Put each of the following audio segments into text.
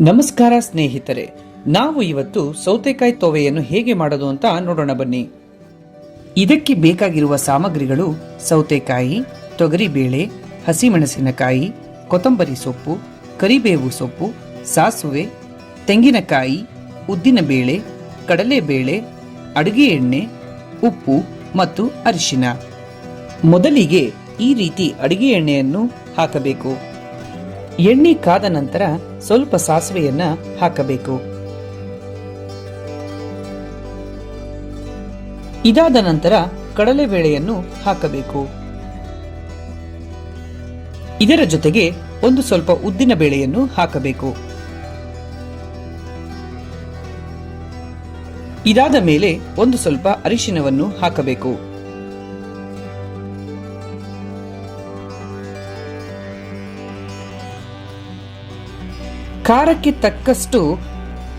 ನಮಸ್ಕಾರ ಸ್ನೇಹಿತರೆ, ನಾವು ಇವತ್ತು ಸೌತೆಕಾಯಿ ತೊವೆಯನ್ನು ಹೇಗೆ ಮಾಡೋದು ಅಂತ ನೋಡೋಣ ಬನ್ನಿ. ಇದಕ್ಕೆ ಬೇಕಾಗಿರುವ ಸಾಮಗ್ರಿಗಳು ಸೌತೆಕಾಯಿ, ತೊಗರಿಬೇಳೆ, ಹಸಿಮೆಣಸಿನಕಾಯಿ, ಕೊತ್ತಂಬರಿ ಸೊಪ್ಪು, ಕರಿಬೇವು ಸೊಪ್ಪು, ಸಾಸುವೆ, ತೆಂಗಿನಕಾಯಿ, ಉದ್ದಿನಬೇಳೆ, ಕಡಲೆಬೇಳೆ, ಅಡುಗೆ ಎಣ್ಣೆ, ಉಪ್ಪು ಮತ್ತು ಅರಿಶಿನ. ಮೊದಲಿಗೆ ಈ ರೀತಿ ಅಡುಗೆ ಎಣ್ಣೆಯನ್ನು ಹಾಕಬೇಕು. ಎಣ್ಣೆ ಕಾದ ನಂತರ ಸ್ವಲ್ಪ ಸಾಸಿವೆಯನ್ನ ಹಾಕಬೇಕು. ಇದಾದ ನಂತರ ಕಡಲೆಬೇಳೆಯನ್ನು ಹಾಕಬೇಕು. ಇದರ ಜೊತೆಗೆ ಒಂದು ಸ್ವಲ್ಪ ಉದ್ದಿನ ಬೇಳೆಯನ್ನು ಹಾಕಬೇಕು. ಇದಾದ ಮೇಲೆ ಒಂದು ಸ್ವಲ್ಪ ಅರಿಶಿನವನ್ನು ಹಾಕಬೇಕು. ಖಾರಕ್ಕೆ ತಕ್ಕಷ್ಟು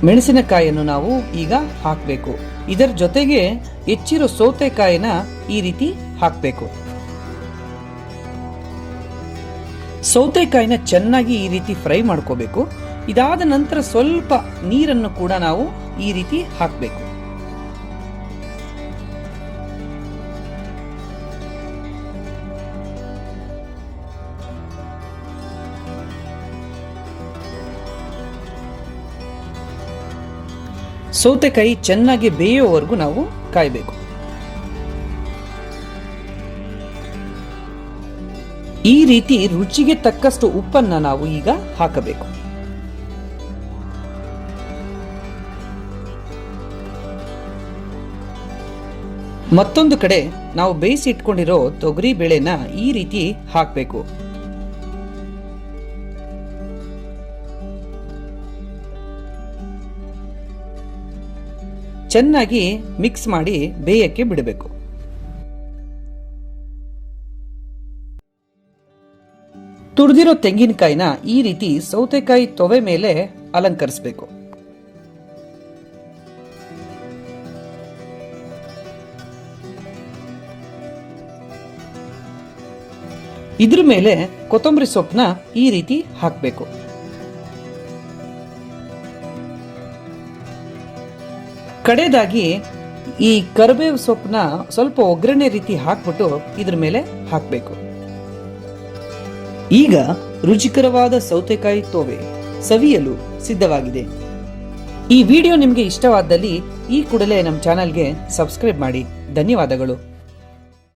ಮೆಣಸಿನಕಾಯಿಯನ್ನು ನಾವು ಈಗ ಹಾಕಬೇಕು. ಇದರ ಜೊತೆಗೆ ಹೆಚ್ಚಿರೋ ಸೌತೆಕಾಯಿನ ಈ ರೀತಿ ಹಾಕಬೇಕು. ಸೌತೆಕಾಯಿನ ಚೆನ್ನಾಗಿ ಈ ರೀತಿ ಫ್ರೈ ಮಾಡ್ಕೋಬೇಕು. ಇದಾದ ನಂತರ ಸ್ವಲ್ಪ ನೀರನ್ನು ಕೂಡ ನಾವು ಈ ರೀತಿ ಹಾಕಬೇಕು. ಸೌತೆಕಾಯಿ ಚೆನ್ನಾಗಿ ಬೇಯೋವರೆಗೂ ನಾವು ಕಾಯಬೇಕು. ಈ ರೀತಿ ರುಚಿಗೆ ತಕ್ಕಷ್ಟು ಉಪ್ಪನ್ನ ನಾವು ಈಗ ಹಾಕಬೇಕು. ಮತ್ತೊಂದು ಕಡೆ ನಾವು ಬೇಯಿಸಿ ಇಟ್ಕೊಂಡಿರೋ ತೊಗರಿ ಬೇಳೆನ ಈ ರೀತಿ ಹಾಕಬೇಕು. ಚೆನ್ನಾಗಿ ಮಿಕ್ಸ್ ಮಾಡಿ ಬೇಯಕ್ಕೆ ಬಿಡಬೇಕು. ತುರಿದಿರೋ ತೆಂಗಿನಕಾಯಿನ ಈ ರೀತಿ ಸೌತೆಕಾಯಿ ತೊವೆ ಮೇಲೆ ಅಲಂಕರಿಸಬೇಕು. ಇದ್ರ ಮೇಲೆ ಕೊತ್ತಂಬರಿ ಸೊಪ್ಪನ್ನ ಈ ರೀತಿ ಹಾಕಬೇಕು. ಕಡೆದಾಗಿ ಈ ಕರಿಬೇವು ಸೊಪ್ಪನ್ನ ಸ್ವಲ್ಪ ಒಗ್ಗರಣೆ ರೀತಿ ಹಾಕ್ಬಿಟ್ಟು ಇದ್ರ ಮೇಲೆ ಹಾಕಬೇಕು. ಈಗ ರುಚಿಕರವಾದ ಸೌತೆಕಾಯಿ ತೋವೆ ಸವಿಯಲು ಸಿದ್ಧವಾಗಿದೆ. ಈ ವಿಡಿಯೋ ನಿಮಗೆ ಇಷ್ಟವಾದಲ್ಲಿ ಈ ಕೂಡಲೇ ನಮ್ಮ ಚಾನಲ್ಗೆ ಸಬ್ಸ್ಕ್ರೈಬ್ ಮಾಡಿ. ಧನ್ಯವಾದಗಳು.